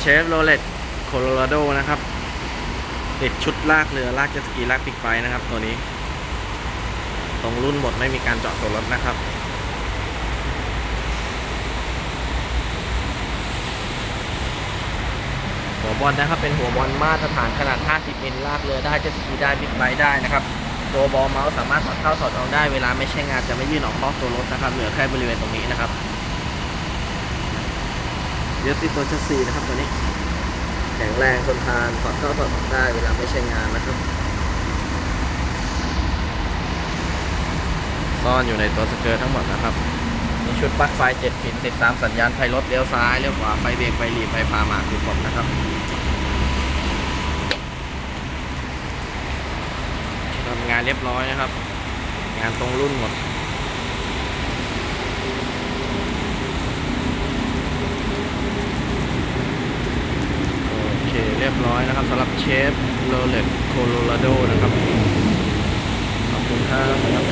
เชฟโรเลตโคโลราโดนะครับ ติดชุดลากเรือลากเจ็ตสกีลากปิกไบค์นะครับ ตัวนี้ ตรงรุ่นหมดไม่มีการเจาะตัวรถนะครับหัวบอลนะครับ เป็นหัวบอลมาตรฐานขนาด 50 มิลลากเรือได้เจ็ตสกีได้บิ๊กไบได้นะครับ ตัวบอลเมาส์สามารถถอดเข้าถอดออกได้เวลาไม่ใช้งานจะไม่ยื่นออกนอกตัวรถนะครับ เหลือแค่บริเวณตรงนี้นะครับ เดี๋ยวติดตัวชัสซีนะครับตัวนี้ แข็งแรงทนทานถอดเข้าถอดออกได้เวลาไม่ใช้งานนะครับ ซ่อนอยู่ในตัวสเกิร์ทั้งหมดนะครับ มีชุดปลั๊กไฟ7ปินติดตามสัญญาณไฟรถเลี้ยวซ้ายเลี้ยวขวาไฟเบรกไฟหลีไฟพามาคือหมดนะครับทำงานเรียบร้อยนะครับ งานตรงรุ่นหมด โอ เรียบร้อยนะครับสำหรับเชฟโรเลตโคโลราโดนะครับ ขอบคุณครับ